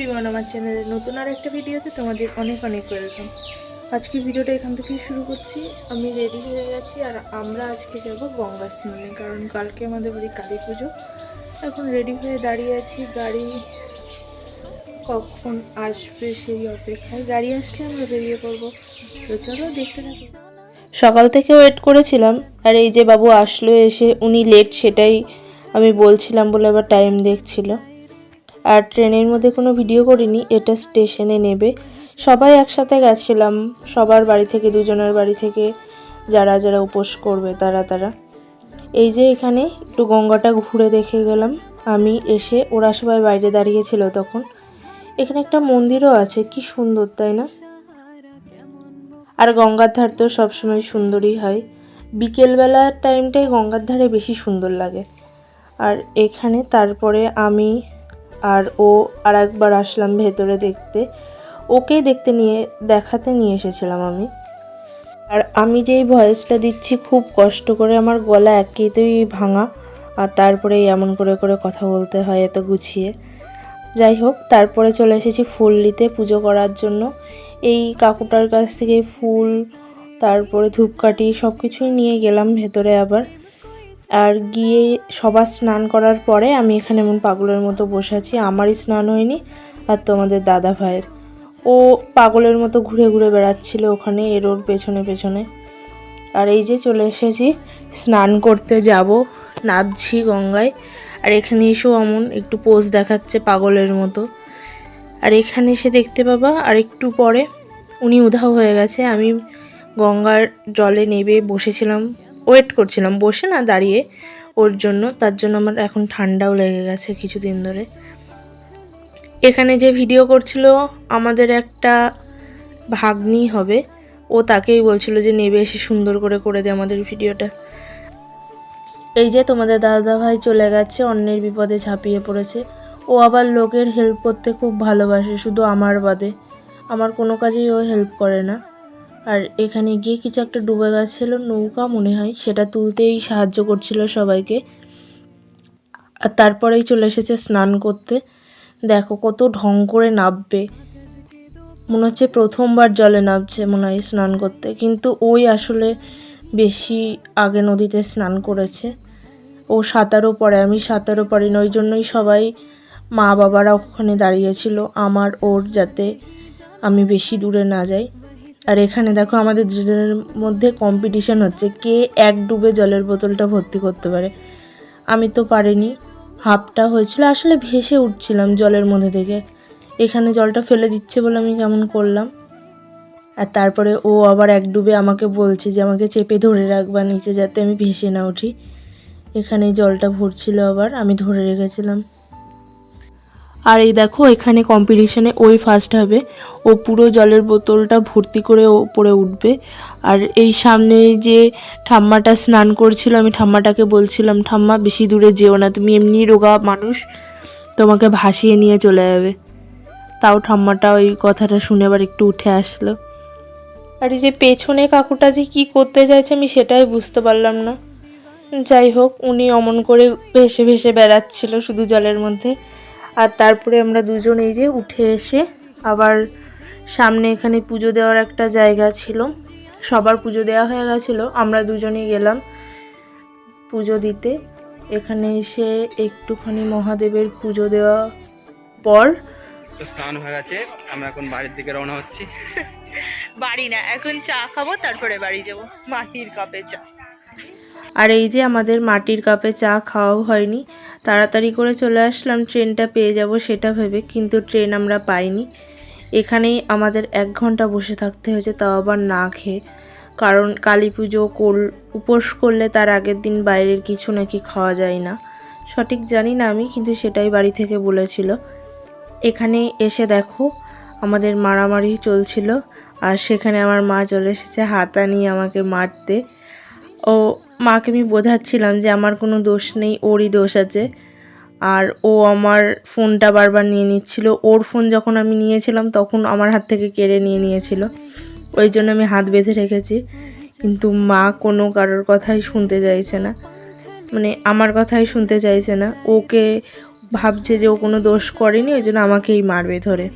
Everyone আমার চ্যানেলের নতুন আর একটা ভিডিওতে তোমাদের অনেক অনেক ওয়েলকাম আজকে ভিডিওটা এখান থেকেই শুরু করছি। আমি রেডি হয়ে গেছি আর আমরা আজকে যাব গঙ্গা স্নানে, কারণ কালকে আমাদের বাড়ি কালী পুজো। এখন রেডি হয়ে দাঁড়িয়ে আছি, গাড়ি কখন আসবে সেই অপেক্ষায়। গাড়ি আসলে আমরা বেরিয়ে পড়ব। তো চলো দেখতে থাকো। সকাল থেকে ওয়েট করেছিলাম, আর এই যে বাবু আসলো এসে, উনি লেট সেটাই আমি বলছিলাম বলে আবার টাইম দেখছিল। আর ট্রেনের মধ্যে কোনো ভিডিও করিনি, এটা স্টেশনে নেবে। সবাই একসাথে গেছিলাম, সবার বাড়ি থেকে, দুজনের বাড়ি থেকে, যারা যারা উপোস করবে তারা তারা। এই যে এখানে একটু গঙ্গাটা ঘুরে দেখে গেলাম, আমি এসে, ওরা সবাই বাইরে দাঁড়িয়েছিল তখন। এখানে একটা মন্দিরও আছে, কি সুন্দর, তাই না? আর গঙ্গার ধার তো সবসময় সুন্দরই হয়। বিকেলবেলার টাইমটাই গঙ্গার ধারে বেশি সুন্দর লাগে। আর এখানে তারপরে আমি আর ও আর একবার আসলাম ভেতরে দেখতে। ওকেই দেখতে নিয়ে, দেখাতে নিয়ে এসেছিলাম আমি। আর আমি যেই ভয়েসটা দিচ্ছি, খুব কষ্ট করে আমার গলা একেতেই ভাঙা। আর তারপরে এমন করে করে কথা বলতে হয় এত গুছিয়ে। যাই হোক, তারপরে চলে এসেছি ফুল নিতে পুজো করার জন্য। এই কাকুটার কাছ থেকে ফুল, তারপরে ধূপকাঠি সব কিছুই নিয়ে গেলাম ভেতরে আবার। আর গিয়ে সবার স্নান করার পরে আমি এখানে এমন পাগলের মতো বসে আছি, আমারই স্নান হয়নি আর তোমাদের দাদা ভাইয়ের। ও পাগলের মতো ঘুরে ঘুরে বেড়াচ্ছিল ওখানে, এর ওর পেছনে পেছনে। আর এই যে চলে এসেছি, স্নান করতে যাব, নামছি গঙ্গায়। আর এখানে এসেও অমন, একটু পোজ দেখাচ্ছে পাগলের মতো। আর এখানে এসে দেখতে পাবা, আর একটু পরে উনি উধাও হয়ে গেছে, আমি গঙ্গার জলে নেবে বসেছিলাম। ওয়েট করছিলাম, বসে না দাঁড়িয়ে। ওর জন্য, তার জন্য আমার এখন ঠান্ডাও লেগে গেছে কিছুদিন ধরে। এখানে যে ভিডিও করছিল, আমাদের একটা ভাগ্নি হবে, ও তাকেই বলছিল যে, নেবে এসে সুন্দর করে করে দে আমাদের ভিডিওটা এই যে তোমাদের দাদা ভাই চলে গেছে, অন্যের বিপদে ঝাঁপিয়ে পড়েছে। ও আবার লোকের হেল্প করতে খুব ভালোবাসে, শুধু আমার বাদে। আমার কোনো কাজেই ও হেল্প করে না। আর এখানে গিয়ে কিছু একটা ডুবে গেছিল নৌকা মনে হয়, সেটা তুলতেই সাহায্য করছিল সবাইকে। আর তারপরেই চলে এসেছে স্নান করতে। দেখো কত ঢং করে নামবে মনে হচ্ছে প্রথমবার জলে নামছে মনে হয় স্নান করতে। কিন্তু ওই আসলে বেশি আগে নদীতে স্নান করেছে। ও সাঁতারও পড়ে, আমি সাঁতারও পারি না ওই জন্যই সবাই মা বাবারা ওখানে দাঁড়িয়েছিল আমার, ওর, যাতে আমি বেশি দূরে না যাই। আর এখানে দেখো আমাদের দুজনের মধ্যে কম্পিটিশান হচ্ছে কে এক ডুবে জলের বোতলটা ভর্তি করতে পারে। আমি তো পারিনি, হাফটা হয়েছিল, আসলে ভেসে উঠছিলাম জলের মধ্যে থেকে। এখানে জলটা ফেলে দিচ্ছে বলে আমি কেমন করলাম। আর তারপরে ও আবার এক ডুবে আমাকে বলছে যে, আমাকে চেপে ধরে রাখবা নিচে যাতে আমি ভেসে না উঠি। এখানে জলটা ভরছিল আবার, আমি ধরে রেখেছিলাম। আর এই দেখো, এখানে কম্পিটিশানে ওই ফার্স্ট হবে। ও পুরো জলের বোতলটা ভর্তি করে ও উপরে উঠবে। আর এই সামনে যে ঠাম্মাটা স্নান করছিল, আমি ঠাম্মাটাকে বলছিলাম, ঠাম্মা, বেশি দূরে যেও না, তুমি এমনি রোগা মানুষ, তোমাকে ভাসিয়ে নিয়ে চলে যাবে। তাও ঠাম্মাটা ওই কথাটা শুনে আবার একটু উঠে আসলো। আর এই যে পেছনে কাকুটা যে কি করতে চাইছে, আমি সেটাই বুঝতে পারলাম না। যাই হোক, উনি অমন করে ভেসে ভেসে বেড়াচ্ছিল শুধু জলের মধ্যে। আর তারপরে আমরা দুজন এই যে উঠে এসে আবার সামনে এখানে পুজো দেওয়ার একটা জায়গা ছিল। সবার পুজো দেওয়া হয়ে গেছিল। আমরা দুজনেই গেলাম পুজো দিতে। এখানে এসে একটুখানি মহাদেবের পুজো দেওয়া পর স্নান হয়ে গেছে। আমরা এখন বাড়ির দিকে রওনা হচ্ছি। বাড়ি না এখন চা খাব তারপরে বাড়ি যাব। মাটির কাপে চা। আর এই যে আমাদের মাটির কাপে চা খাওয়াও হয়নি। তাড়াতাড়ি করে চলে আসলাম, ট্রেনটা পেয়ে যাব সেটা ভেবে কিন্তু ট্রেন আমরা পাইনি। এখানেই আমাদের এক ঘণ্টা বসে থাকতে হয়েছে, তাও আবার না খেয়ে। কারণ কালী পুজো কর উপোস করলে তার আগের দিন বাইরের কিছু নাকি খাওয়া যায় না। সঠিক জানি না আমি, কিন্তু সেটাই বাড়ি থেকে বলেছিল। এখানে এসে দেখো, আমাদের মারামারি চলছিল, আর সেখানে আমার মা চলে এসেছে হাতা নিয়ে আমাকে মারতে। ও মাকে আমি বোঝাচ্ছিলাম যে আমার কোনো দোষ নেই, ওরই দোষ আছে। আর ও আমার ফোনটা বারবার নিয়ে নিচ্ছিল। ওর ফোন যখন আমি নিয়েছিলাম, তখন আমার হাত থেকে কেড়ে নিয়ে নিয়েছিল। ওই জন্য আমি হাত বেঁধে রেখেছি। কিন্তু মা কোনো কারোর কথাই শুনতে চাইছে না। মানে আমার কথাই শুনতে চাইছে না। ওকে ভাবছে যে ও কোনো দোষ করেনি, ওই জন্য আমাকেই মারবে ধরে।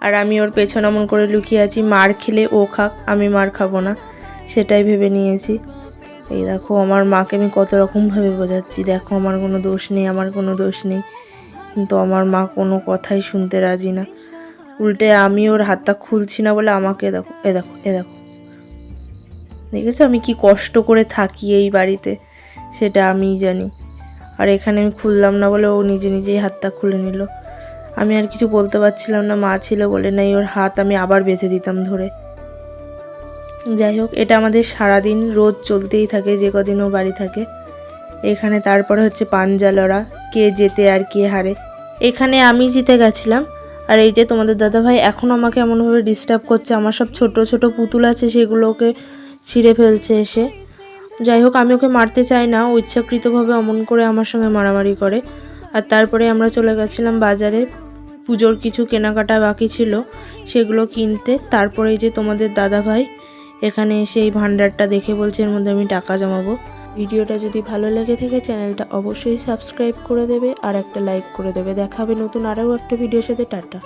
আর আমি ওর পেছন এমন করে লুকিয়ে আছি, মার খেলে ও খাক, আমি মার খাব না। সেটাই ভেবে নিয়েছি। এই দেখো, আমার মাকে আমি কত রকমভাবে বোঝাচ্ছি। দেখো, আমার কোনো দোষ নেই, আমার কোনো দোষ নেই। কিন্তু আমার মা কোনো কথাই শুনতে রাজি না। উল্টে আমি ওর হাতটা খুলছি না বলে আমাকে দেখো, এ দেখো এ দেখো। দেখেছ আমি কি কষ্ট করে থাকি এই বাড়িতে? সেটা আমিই জানি। আর এখানে আমি খুললাম না বলে ও নিজে নিজেই হাতটা খুলে নিল। আমি আর কিছু বলতে পারছিলাম না, মা ছিল বলে নাই, ওর হাত আমি আবার বেঁধে দিতাম ধরে। যাই হোক, এটা আমাদের সারাদিন রোজ চলতেই থাকে, যে কদিনও বাড়ি থাকে। এখানে তারপরে হচ্ছে পাঞ্জা লড়া, কে জেতে আর কে হারে। এখানে আমি জিতে গেছিলাম, আর এই যে তোমাদের দাদাভাই এখন আমাকে এমনভাবে ডিস্টার্ব করছে, আমার সব ছোট ছোট পুতুল আছে, সেগুলোকে ছিঁড়ে ফেলছে এসে। যাই হোক, আমি ওকে মারতে চাই না, ও ইচ্ছাকৃতভাবে অমন করে আমার সঙ্গে মারামারি করে। আর তারপরে আমরা চলে গেছিলাম বাজারে, পুজোর কিছু কেনাকাটা বাকি ছিল, সেগুলো কিনতে। তারপরে এই যে তোমাদের দাদা ভাই এখানে এসে এই ভান্ডারটা দেখে বলছে এর মধ্যে আমি টাকা জমাবো। ভিডিওটা যদি ভালো লেগে থাকে, চ্যানেলটা অবশ্যই সাবস্ক্রাইব করে দেবে আর একটা লাইক করে দেবে। দেখাবে নতুন আরও একটা ভিডিওর সাথে। টাটা।